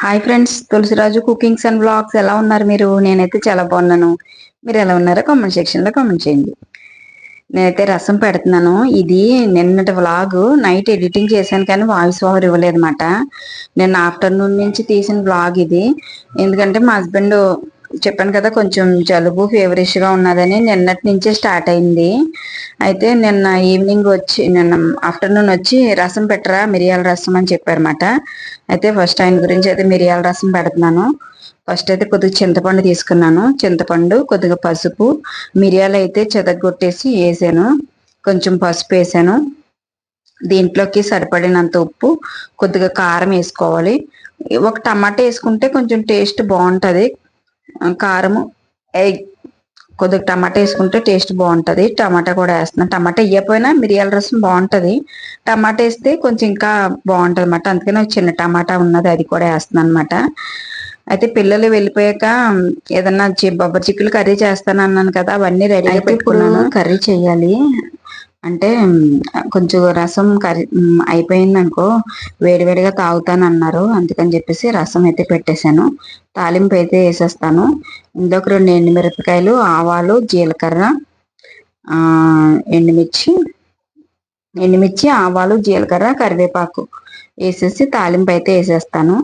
Hi friends Tulasiraju cookings and blogs ఎలా ఉన్నారు మీరు? నేనైతే చాలా బాగున్నాను. మీరు ఎలా ఉన్నారో కామెంట్ సెక్షన్లో కామెంట్ చేయండి. నేనైతే రసం పెడుతున్నాను. ఇది నిన్నటి వ్లాగ్. నైట్ ఎడిటింగ్ చేశాను కానీ వాయిస్ ఓవర్ ఇవ్వలేదన్నమాట. నేను ఆఫ్టర్నూన్ నుంచి తీసిన వ్లాగ్ ఇది. ఎందుకంటే మా హస్బెండ్ చెప్పాను కదా కొంచెం జలుబు ఫీవరిష్గా ఉన్నదని నిన్నటి నుంచే స్టార్ట్ అయింది. అయితే నిన్న ఈవినింగ్ వచ్చి నిన్న ఆఫ్టర్నూన్ వచ్చి రసం పెట్టరా మిరియాల రసం అని చెప్పారన్నమాట. అయితే ఫస్ట్ ఆయన గురించి అయితే మిరియాల రసం పెడుతున్నాను. ఫస్ట్ అయితే కొద్దిగా చింతపండు తీసుకున్నాను. చింతపండు కొద్దిగా పసుపు మిరియాలు అయితే చెదగొట్టేసి వేసాను. కొంచెం పసుపు వేసాను. దీంట్లోకి సరిపడినంత ఉప్పు కొద్దిగా కారం వేసుకోవాలి. ఒక టమాటా వేసుకుంటే కొంచెం టేస్ట్ బాగుంటుంది. కారము కొద్దిగా టమాటా వేసుకుంటే టేస్ట్ బాగుంటుంది. టమాటా కూడా వేస్తున్నాను టమాటా వేయకపోయినా మిరియాల రసం బాగుంటుంది. టమాటా వేస్తే కొంచెం ఇంకా బాగుంటుంది అనమాట అందుకని చిన్న టమాటా ఉన్నది అది కూడా వేస్తున్నాను అనమాట అయితే పిల్లలు వెళ్ళిపోయాక ఏదన్నా బొబ్బరి చిక్కులు కర్రీ చేస్తాను అన్నాను కదా అవన్నీ రెడీగా పెట్టుకున్నాను. కర్రీ చేయాలి. అంటే కొంచెం రసం కర్రీ అయిపోయింది అనుకో వేడివేడిగా తాగుతాను అన్నారు అందుకని చెప్పేసి రసం అయితే పెట్టేశాను. తాలింపు అయితే వేసేస్తాను. ఇందులోకి రెండు ఎండుమిరపకాయలు ఆవాలు జీలకర్ర ఎండుమిర్చి ఎండుమిర్చి ఆవాలు జీలకర్ర కరివేపాకు వేసేసి తాలింపు అయితే వేసేస్తాను.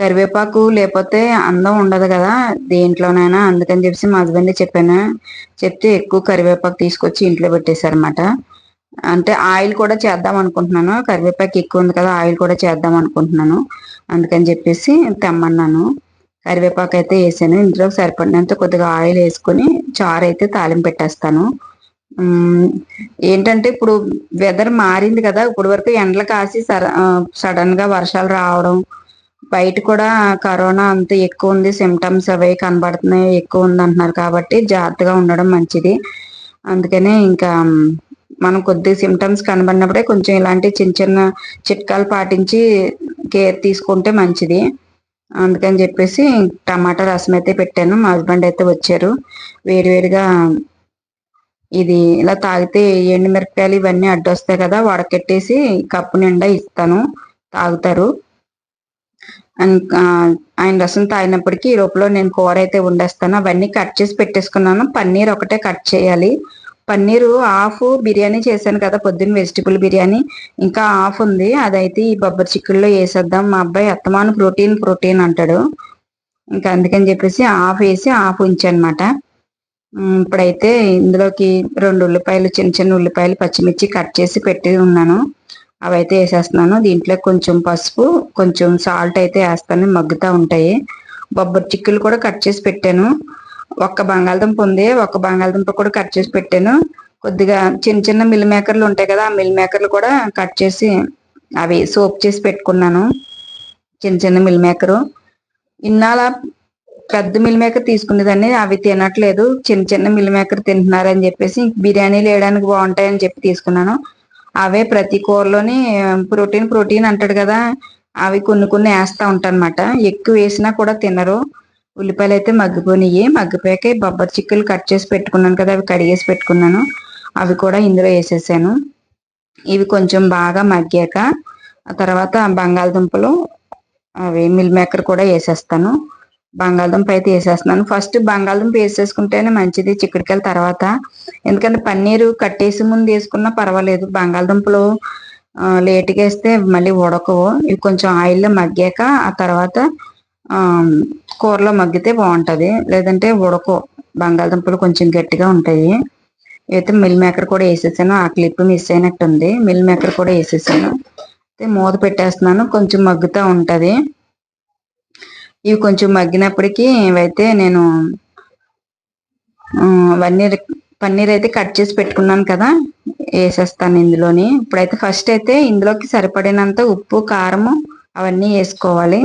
కరివేపాకు లేకపోతే అందం ఉండదు కదా దేంట్లోనైనా. అందుకని చెప్పేసి మా హస్బెండ్ చెప్పాను. చెప్తే ఎక్కువ కరివేపాకు తీసుకొచ్చి ఇంట్లో పెట్టేశారనమాట అంటే ఆయిల్ కూడా చేద్దాం అనుకుంటున్నాను. కరివేపాకు ఎక్కువ ఉంది కదా ఆయిల్ కూడా చేద్దాం అనుకుంటున్నాను. అందుకని చెప్పేసి తెమ్మన్నాను. కరివేపాకు అయితే వేసాను. ఇందులో సరిపడినంత కొద్దిగా ఆయిల్ వేసుకొని చారు అయితే తాలింపు పెట్టేస్తాను. ఏంటంటే ఇప్పుడు వెదర్ మారింది కదా ఇప్పుడు వరకు ఎండలు కాసి సడన్గా వర్షాలు రావడం బయట కూడా కరోనా అంత ఎక్కువ ఉంది సిమ్టమ్స్ అవి కనబడుతున్నాయి ఎక్కువ ఉంది అంటున్నారు కాబట్టి జాగ్రత్తగా ఉండడం మంచిది. అందుకనే ఇంకా మనం కొద్ది సిమ్టమ్స్ కనబడినప్పుడే కొంచెం ఇలాంటి చిన్న చిన్న చిట్కాలు పాటించి కేర్ తీసుకుంటే మంచిది. అందుకని చెప్పేసి టమాటా రసం అయితే పెట్టాను. మా హస్బెండ్ అయితే వచ్చారు. వేడివేడిగా ఇది ఇలా తాగితే ఎండుమిరపకాయలు ఇవన్నీ అడ్డొస్తాయి కదా వడకెట్టేసి కప్పు నిండా ఇస్తాను. తాగుతారు. ఆయన రసం తాగినప్పటికీ ఈ లోపల నేను కూర అయితే వండేస్తాను. అవన్నీ కట్ చేసి పెట్టేసుకున్నాను. పన్నీర్ ఒకటే కట్ చేయాలి. పన్నీరు హాఫ్ బిర్యానీ చేశాను కదా పొద్దున్న వెజిటబుల్ బిర్యానీ. ఇంకా హాఫ్ ఉంది. అదైతే ఈ బొబ్బరి చిక్కుల్లో వేసేద్దాం. మా అబ్బాయి అత్తమాను ప్రోటీన్ ప్రోటీన్ అంటాడు. ఇంకా అందుకని చెప్పేసి హాఫ్ వేసి హాఫ్ ఉంచనమాట. ఇప్పుడైతే ఇందులోకి రెండు ఉల్లిపాయలు చిన్న చిన్న ఉల్లిపాయలు పచ్చిమిర్చి కట్ చేసి పెట్టి ఉన్నాను. అవైతే వేసేస్తున్నాను. దీంట్లో కొంచెం పసుపు కొంచెం సాల్ట్ అయితే వేస్తాను. మగ్గుతూ ఉంటాయి. బొబ్బరి చిక్కులు కూడా కట్ చేసి పెట్టాను. ఒక్క బంగాళదుంప ఉంది. ఒక్క బంగాళదుంప కూడా కట్ చేసి పెట్టాను. కొద్దిగా చిన్న చిన్న మిల్ మేకర్లు ఉంటాయి కదా ఆ మిల్ మేకర్లు కూడా కట్ చేసి అవి సోప్ చేసి పెట్టుకున్నాను. చిన్న చిన్న మిల్ మేకరు. ఇన్నాళ్ళ పెద్ద మిల్ మేకర్ తీసుకునేదాన్ని అవి తినట్లేదు. చిన్న చిన్న మిల్ మేకర్ తింటున్నారని చెప్పేసి బిర్యానీలు వేయడానికి బాగుంటాయని చెప్పి తీసుకున్నాను. అవే ప్రతి కూరలోని ప్రోటీన్ ప్రోటీన్ అంటాడు కదా అవి కొన్ని కొన్ని వేస్తూ ఉంటానమాట ఎక్కువ వేసినా కూడా తినరు. ఉల్లిపాయలు అయితే మగ్గిపోయినాయి మగ్గిపోయాక బొబ్బరి చిక్కులు కట్ చేసి పెట్టుకున్నాను కదా అవి కడిగేసి పెట్టుకున్నాను. అవి కూడా ఇందులో వేసేసాను. ఇవి కొంచెం బాగా మగ్గాక ఆ తర్వాత బంగాళదుంపలు అవి మిల్ మేకర్ కూడా వేసేస్తాను. బంగాళదుంప అయితే వేసేస్తున్నాను. ఫస్ట్ బంగాళదుంప వేసేసుకుంటేనే మంచిది చిక్కుడుకాయల తర్వాత. ఎందుకంటే పన్నీరు కట్టేసి ముందు వేసుకున్నా పర్వాలేదు. బంగాళదుంపలు లేట్గా వేస్తే మళ్ళీ ఉడకవు. ఇవి కొంచెం ఆయిల్లో మగ్గాక ఆ తర్వాత కూరలో మగ్గితే బాగుంటుంది. లేదంటే ఉడకో. బంగాళదుంపలు కొంచెం గట్టిగా ఉంటాయి. అయితే మిల్ మేకర్ కూడా వేసేసాను. ఆ క్లిప్ మిస్ అయినట్టుంది. మిల్ మేకర్ కూడా వేసేసాను. అయితే మూత పెట్టేస్తున్నాను. కొంచెం మగ్గుతూ ఉంటుంది. ఇవి కొంచెం మగ్గినప్పటికీ ఇవైతే నేను పన్నీర్ పన్నీర్ అయితే కట్ చేసి పెట్టుకున్నాను కదా వేసేస్తాను ఇందులోని. ఇప్పుడైతే ఫస్ట్ అయితే ఇందులోకి సరిపడినంత ఉప్పు కారము అవన్నీ వేసుకోవాలి.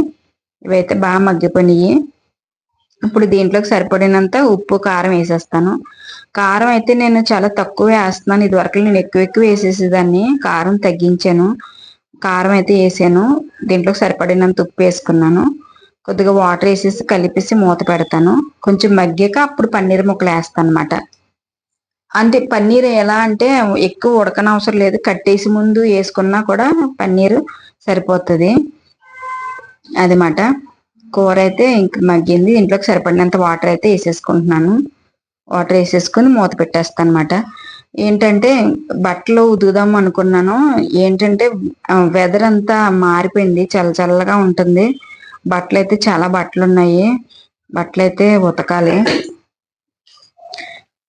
ఇవైతే బాగా మగ్గిపోయినాయి. ఇప్పుడు దీంట్లోకి సరిపడినంత ఉప్పు కారం వేసేస్తాను. కారం అయితే నేను చాలా తక్కువ వేస్తున్నాను. ఇదివరకు నేను ఎక్కువ ఎక్కువ వేసేసేదాన్ని. కారం తగ్గించాను. కారం అయితే వేసాను. దీంట్లోకి సరిపడినంత ఉప్పు వేసుకున్నాను. కొద్దిగా వాటర్ వేసేసి కలిపేసి మూత పెడతాను. కొంచెం మగ్గాక అప్పుడు పన్నీర్ ముక్కలు వేస్తాను అనమాట అంటే పన్నీర్ ఎలా అంటే ఎక్కువ ఉడకనవసరం లేదు. కట్టేసి ముందు వేసుకున్నా కూడా పన్నీర్ సరిపోతుంది. అదమాట. కూర అయితే ఇంక మగ్గింది. ఇంట్లోకి సరిపడినంత వాటర్ అయితే వేసేసుకుంటున్నాను. వాటర్ వేసేసుకుని మూత పెట్టేస్తాను అనమాట ఏంటంటే బట్టలు ఉదుగుదాం అనుకున్నాను. ఏంటంటే వెదర్ అంతా మారిపోయింది. చల్ల చల్లగా ఉంటుంది. బట్టలు అయితే చాలా బట్టలు ఉన్నాయి. బట్టలు అయితే ఉతకాలి.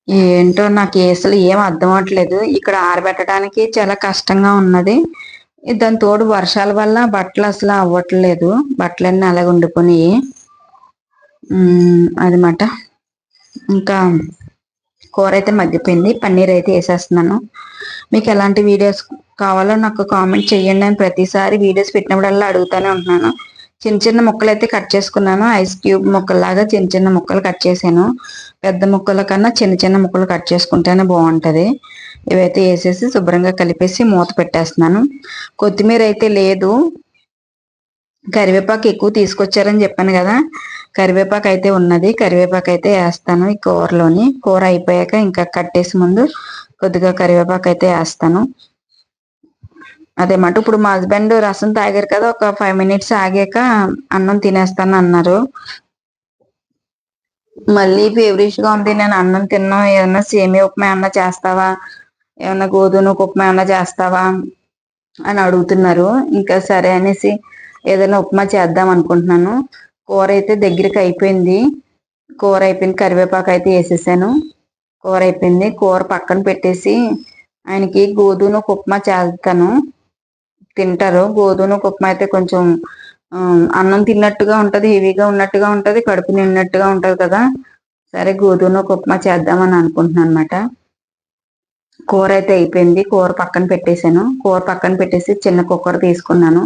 ఏంటో నాకు అసలు ఏం అర్థం అవట్లేదు ఇక్కడ ఆరబెట్టడానికి చాలా కష్టంగా ఉన్నది. దాని తోడు వర్షాల వల్ల బట్టలు అసలు అవ్వట్లేదు. బట్టలన్నీ అలాగే ఉండిపోయి అదమాట ఇంకా కూర అయితే మగ్గిపోయింది. పన్నీర్ అయితే వేసేస్తున్నాను. మీకు ఎలాంటి వీడియోస్ కావాలో నాకు కామెంట్ చేయండి. నేను ప్రతిసారి వీడియోస్ పెట్టినప్పుడల్లా అడుగుతూనే ఉంటున్నాను. చిన్న చిన్న ముక్కలు అయితే కట్ చేసుకున్నాను. ఐస్ క్యూబ్ ముక్కల్లాగా చిన్న చిన్న ముక్కలు కట్ చేశాను. పెద్ద ముక్కల కన్నా చిన్న చిన్న ముక్కలు కట్ చేసుకుంటేనే బాగుంటుంది. ఇవైతే వేసేసి శుభ్రంగా కలిపేసి మూత పెట్టేస్తున్నాను. కొత్తిమీర అయితే లేదు. కరివేపాకు ఎక్కువ తీసుకొచ్చారని చెప్పాను కదా. కరివేపాకు అయితే ఉన్నది. కరివేపాకు అయితే వేస్తాను ఈ కూరలోని. కూర అయిపోయాక ఇంకా కట్టేసి ముందు కొద్దిగా కరివేపాకు అయితే వేస్తాను. అదేమాట ఇప్పుడు మా హస్బెండ్ రసం తాగారు కదా ఒక ఫైవ్ మినిట్స్ ఆగాక అన్నం తినేస్తాను అన్నారు. మళ్ళీ ఫేవరిష్గా ఉంది నేను అన్నం తిన్నా. ఏదన్నా సేమియా ఉప్మా ఏమన్నా చేస్తావా? ఏమన్నా గోధుమ ఉప్మా ఏమన్నా చేస్తావా? అని అడుగుతున్నారు. ఇంకా సరే అనేసి ఏదైనా ఉప్మా చేద్దాం అనుకుంటున్నాను. కూర అయితే దగ్గరికి అయిపోయింది. కూర అయిపోయింది కరివేపాకు అయితే వేసేసాను. కూర అయిపోయింది. కూర పక్కన పెట్టేసి ఆయనకి గోధుమ ఉప్మా చేస్తాను. తింటారు. గోధుమ ఉప్మా అయితే కొంచెం అన్నం తిన్నట్టుగా ఉంటది హెవీగా ఉన్నట్టుగా ఉంటది కడుపు నిన్నట్టుగా ఉంటది కదా. సరే గోధుమ ఉప్మా చేద్దామని అనుకుంటున్నాను అనమాట కూర అయితే అయిపోయింది. కూర పక్కన పెట్టేశాను. కూర పక్కన పెట్టేసి చిన్న కుక్కర్ తీసుకున్నాను.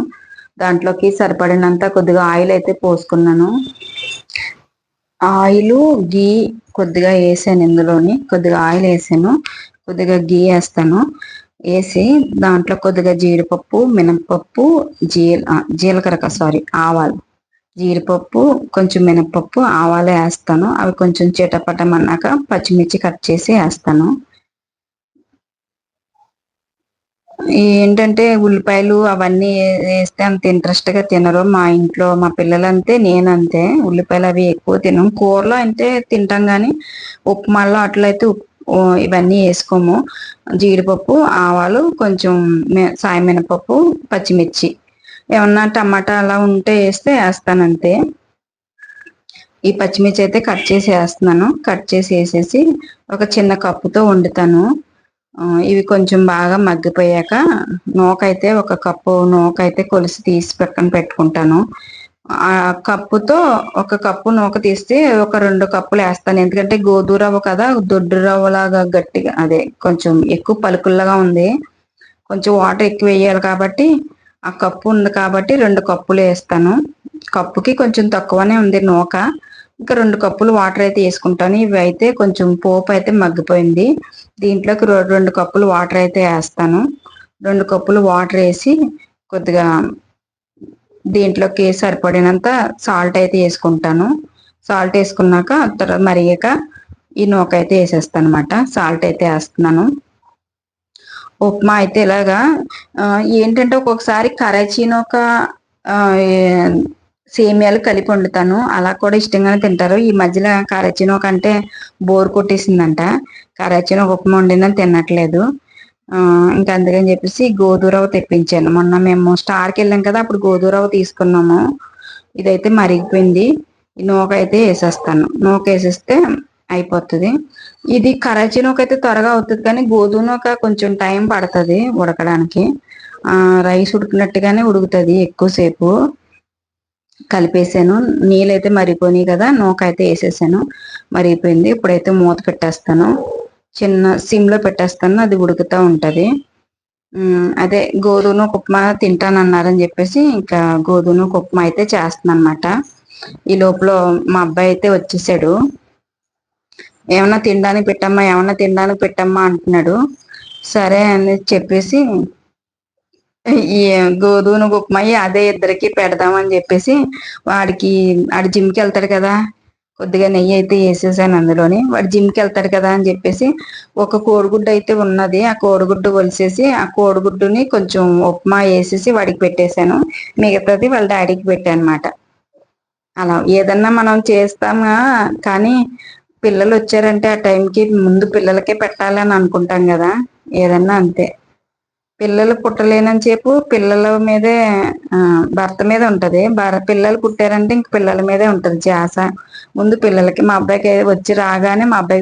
దాంట్లోకి సరిపడినంత కొద్దిగా ఆయిల్ అయితే పోసుకున్నాను. ఆయిల్ గీ కొద్దిగా వేసాను ఇందులోని. కొద్దిగా ఆయిల్ వేసాను. కొద్దిగా గీ వేస్తాను. వేసి దాంట్లో కొద్దిగా జీడిపప్పు మినపప్పు జీల జీలకర్ర సారీ ఆవాలు. జీడిపప్పు కొంచెం మినపప్పు ఆవాలు వేస్తాను. అవి కొంచెం చిటపటమన్నాక పచ్చిమిర్చి కట్ చేసి వేస్తాను. ఏంటంటే ఉల్లిపాయలు అవన్నీ వేస్తే అంత ఇంట్రెస్ట్గా తినరు. మా ఇంట్లో మా పిల్లలంతే నేనంతే. ఉల్లిపాయలు అవి ఎక్కువ తినం. కూరలో అంటే తింటాం కానీ ఉప్మాలో అట్లయితే ఇవన్నీ వేసుకోము. జీడిపప్పు ఆవాలు కొంచెం సాయి మినపప్పు పచ్చిమిర్చి. ఏమన్నా టమాటా అలా ఉంటే వేస్తే వేస్తాను అంతే ఈ పచ్చిమిర్చి అయితే కట్ చేసి వేస్తున్నాను. కట్ చేసి వేసేసి ఒక చిన్న కప్పుతో వండుతాను. ఇవి కొంచెం బాగా మగ్గిపోయాక నూకైతే ఒక కప్పు నూకైతే కొలిసి తీసి పక్కన పెట్టుకుంటాను. ఆ కప్పుతో ఒక కప్పు నూక తీస్తే ఒక రెండు కప్పులు వేస్తాను. ఎందుకంటే గోధుమ రవ్వ కదా దొడ్డు రవ్వ లాగా గట్టిగా అదే కొంచెం ఎక్కువ పలుకుల్లాగా ఉంది. కొంచెం వాటర్ ఎక్కువ వేయాలి కాబట్టి ఆ కప్పు ఉంది కాబట్టి రెండు కప్పులు వేస్తాను. కప్పుకి కొంచెం తక్కువనే ఉంది నూక. ఇంకా రెండు కప్పులు వాటర్ అయితే వేసుకుంటాను. ఇవి అయితే కొంచెం పోపు అయితే మగ్గిపోయింది. దీంట్లోకి రెండు కప్పులు వాటర్ అయితే వేస్తాను. రెండు కప్పులు వాటర్ వేసి కొద్దిగా దీంట్లోకి సరిపడినంత సాల్ట్ అయితే వేసుకుంటాను. సాల్ట్ వేసుకున్నాక తర్వాత మరిగాక ఈ నూక అయితే వేసేస్తాను అనమాట సాల్ట్ అయితే వేస్తున్నాను. ఉప్మా అయితే ఇలాగా ఏంటంటే ఒక్కొక్కసారి కరాచీ నూక సేమియాలు కలిపి వండుతాను. అలా కూడా ఇష్టంగానే తింటారు. ఈ మధ్యలో కరాచీనో అంటే బోర్ కొట్టేసిందంట. కరాచీనో ఉప్మా వండిందని తినట్లేదు. ఇంకా అందుకని చెప్పేసి గోధురవ తెప్పించాను. మొన్న మేము స్టార్కి వెళ్ళాం కదా అప్పుడు గోధురవ తీసుకున్నాము. ఇదైతే మరిగిపోయింది. ఈ నూక అయితే వేసేస్తాను. నూక వేసేస్తే అయిపోతుంది. ఇది కరాచీ నూక అయితే త్వరగా అవుతుంది కానీ గోధుమ నూక కొంచెం టైం పడుతుంది ఉడకడానికి. రైస్ ఉడికినట్టుగానే ఉడుకుతుంది ఎక్కువసేపు. కలిపేసాను. నీళ్ళైతే మరిపోయి కదా నూక అయితే వేసేసాను. మరిగిపోయింది. ఇప్పుడైతే మూత పెట్టేస్తాను. చిన్న సిమ్లో పెట్టేస్తాను అది ఉడుకుతూ ఉంటుంది. అదే గోధుమ ఉప్మా తింటానన్నారని చెప్పేసి ఇంకా గోధుమ ఉప్మా అయితే చేస్తాను అనమాట ఈ లోపల మా అబ్బాయి అయితే వచ్చేసాడు. ఏమన్నా తినడానికి పెట్టమ్మా ఏమన్నా తినడానికి పెట్టమ్మా అంటున్నాడు. సరే అని చెప్పేసి ఈ గోధుమ ఉప్మా అదే ఇద్దరికి పెడదామని చెప్పేసి వాడికి వాడి జిమ్కి వెళ్తాడు కదా. కొద్దిగా నెయ్యి అయితే వేసేసాను అందులోని. వాడు జిమ్కి వెళ్తాడు కదా అని చెప్పేసి ఒక కోడిగుడ్డు అయితే ఉన్నది. ఆ కోడిగుడ్డు వలిసేసి ఆ కోడిగుడ్డుని కొంచెం ఉప్మా వేసేసి వాడికి పెట్టేశాను. మిగతాది వాళ్ళ డాడీకి పెట్టాను అనమాట అలా ఏదన్నా మనం చేస్తామా? కానీ పిల్లలు వచ్చారంటే ఆ టైంకి ముందు పిల్లలకే పెట్టాలని అనుకుంటాం కదా. ఏదన్నా అంతే. పిల్లలు పుట్టలేనని చెప్పు. పిల్లల మీదే భర్త మీద ఉంటది. భర పిల్లలు పుట్టారంటే ఇంక పిల్లల మీదే ఉంటది ధ్యాస ముందు పిల్లలకి మా అబ్బాయికి వచ్చి రాగానే మా అబ్బాయి